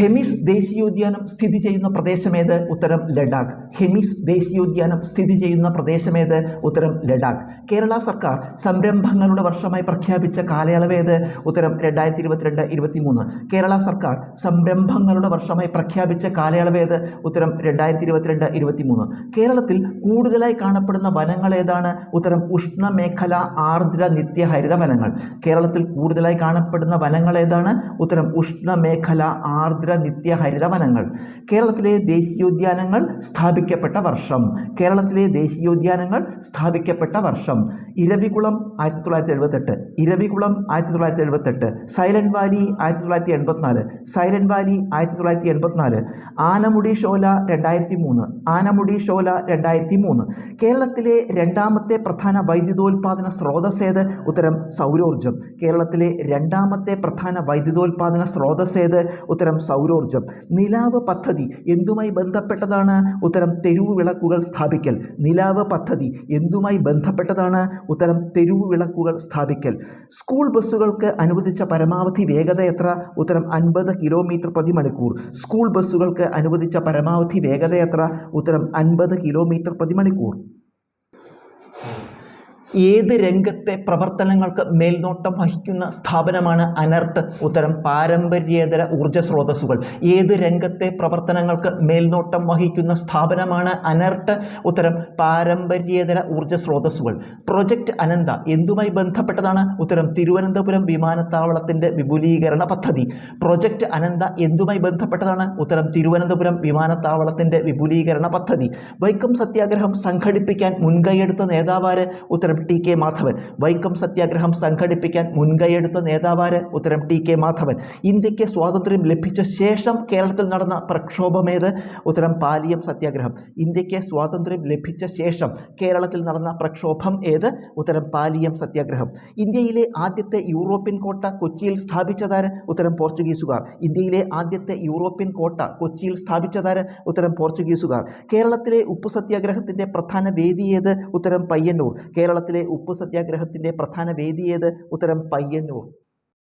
ഹെമിസ് ദേശീയോദ്യാനം സ്ഥിതി ചെയ്യുന്ന പ്രദേശമേത് ഉത്തരം ലഡാക്ക്. ഹെമിസ് ദേശീയോദ്യാനം സ്ഥിതി ചെയ്യുന്ന പ്രദേശമേത് ഉത്തരം ലഡാക്ക്. കേരള സർക്കാർ സംരംഭങ്ങളുടെ വർഷമായി പ്രഖ്യാപിച്ച കാലയളവേത് ഉത്തരം രണ്ടായിരത്തി ഇരുപത്തിരണ്ട് ഇരുപത്തിമൂന്ന്. കേരള സർക്കാർ സംരംഭങ്ങളുടെ വർഷമായി പ്രഖ്യാപിച്ച കാലയളവേത് ഉത്തരം രണ്ടായിരത്തി ഇരുപത്തിരണ്ട് ഇരുപത്തിമൂന്ന്. കേരളത്തിൽ കൂടുതലായി കാണപ്പെടുന്ന വനങ്ങൾ ഏതാണ്? ഉത്തരം ഉഷ്ണമേഖല ആർദ്ര നിത്യഹരിത വനങ്ങൾ. കേരളത്തിൽ കൂടുതലായി കാണപ്പെടുന്ന വനങ്ങൾ ഏതാണ്? ഉത്തരം ഉഷ്ണമേഖല ആർദ്ര നിത്യഹരിത വനങ്ങൾ. കേരളത്തിലെ ദേശീയോദ്യാനങ്ങൾ സ്ഥാപിക്കപ്പെട്ട വർഷം. കേരളത്തിലെ ദേശീയോദ്യാനങ്ങൾ സ്ഥാപിക്കപ്പെട്ട വർഷം. ഇരവികുളം ആയിരത്തി തൊള്ളായിരത്തി എഴുപത്തെട്ട്. ഇരവികുളം ആയിരത്തി തൊള്ളായിരത്തി എഴുപത്തെട്ട്. സൈലന്റ് വാലി ആയിരത്തി തൊള്ളായിരത്തി എൺപത്തിനാല്. സൈലന്റ് വാലി ആയിരത്തി തൊള്ളായിരത്തി എൺപത്തിനാല്. ആനമുടി ഷോല രണ്ടായിരത്തി മൂന്ന് ആനമുടി ഷോല രണ്ടായിരത്തി മൂന്ന് കേരളത്തിലെ രണ്ടാമത്തെ പ്രധാന വൈദ്യുതോൽപാദന സ്രോതസ്സേത് ഉത്തരം സൗരോർജം കേരളത്തിലെ രണ്ടാമത്തെ പ്രധാന വൈദ്യുതോൽപാദന സ്രോതസ്സേത് ഉത്തരം സൗരോർജം നിലാവ് പദ്ധതി എന്തുമായി ബന്ധപ്പെട്ടതാണ്? ഉത്തരം തെരുവ് വിളക്കുകൾ സ്ഥാപിക്കൽ. നിലാവ് പദ്ധതി എന്തുമായി ബന്ധപ്പെട്ടതാണ്? ഉത്തരം തെരുവ് വിളക്കുകൾ സ്ഥാപിക്കൽ. സ്കൂൾ ബസ്സുകൾക്ക് അനുവദിച്ച പരമാവധി വേഗത എത്ര? ഉത്തരം അൻപത് കിലോമീറ്റർ പ്രതി മണിക്കൂർ സ്കൂൾ ബസ്സുകൾക്ക് അനുവദിച്ച പരമാവധി വേഗത എത്ര? ഉത്തരം അൻപത് കിലോമീറ്റർ പ്രതി മണിക്കൂർ ഏത് രംഗത്തെ പ്രവർത്തനങ്ങൾക്ക് മേൽനോട്ടം വഹിക്കുന്ന സ്ഥാപനമാണ് അനർട്ട്? ഉത്തരം പാരമ്പര്യേതര ഊർജ സ്രോതസ്സുകൾ ഏത് രംഗത്തെ പ്രവർത്തനങ്ങൾക്ക് മേൽനോട്ടം വഹിക്കുന്ന സ്ഥാപനമാണ് അനർട്ട്? ഉത്തരം പാരമ്പര്യേതര ഊർജ സ്രോതസ്സുകൾ പ്രൊജക്റ്റ് അനന്ത എന്തുമായി ബന്ധപ്പെട്ടതാണ്? ഉത്തരം തിരുവനന്തപുരം വിമാനത്താവളത്തിന്റെ വിപുലീകരണ പദ്ധതി. പ്രൊജക്റ്റ് അനന്ത എന്തുമായി ബന്ധപ്പെട്ടതാണ്? ഉത്തരം തിരുവനന്തപുരം വിമാനത്താവളത്തിന്റെ വിപുലീകരണ പദ്ധതി. വൈക്കം സത്യാഗ്രഹം സംഘടിപ്പിക്കാൻ മുൻകൈയെടുത്ത നേതാവാര്? ഉത്തരം ടി കെ മാധവൻ. വൈക്കം സത്യാഗ്രഹം സംഘടിപ്പിക്കാൻ മുൻകൈയെടുത്ത നേതാവാര് ഉത്തരം ടി കെ മാധവൻ. ഇന്ത്യയ്ക്ക് സ്വാതന്ത്ര്യം ലഭിച്ച ശേഷം കേരളത്തിൽ നടന്ന പ്രക്ഷോഭമേത്? ഉത്തരം പാലിയം സത്യാഗ്രഹം. ഇന്ത്യയ്ക്ക് സ്വാതന്ത്ര്യം ലഭിച്ച ശേഷം കേരളത്തിൽ നടന്ന പ്രക്ഷോഭം ഏത്? ഉത്തരം പാലിയം സത്യാഗ്രഹം. ഇന്ത്യയിലെ ആദ്യത്തെ യൂറോപ്യൻ കോട്ട കൊച്ചിയിൽ സ്ഥാപിച്ചതാര്? ഉത്തരം പോർച്ചുഗീസുകാർ. ഇന്ത്യയിലെ ആദ്യത്തെ യൂറോപ്യൻ കോട്ട കൊച്ചിയിൽ സ്ഥാപിച്ചതാര്? ഉത്തരം പോർച്ചുഗീസുകാർ. കേരളത്തിലെ ഉപ്പു സത്യാഗ്രഹത്തിന്റെ പ്രധാന വേദി ഏത്? ഉത്തരം പയ്യന്നൂർ. കേരളത്തിലെ ഉപ്പു സത്യാഗ്രഹത്തിന്റെ പ്രധാന വേദി ഏത്? ഉത്തരം പയ്യന്നൂർ.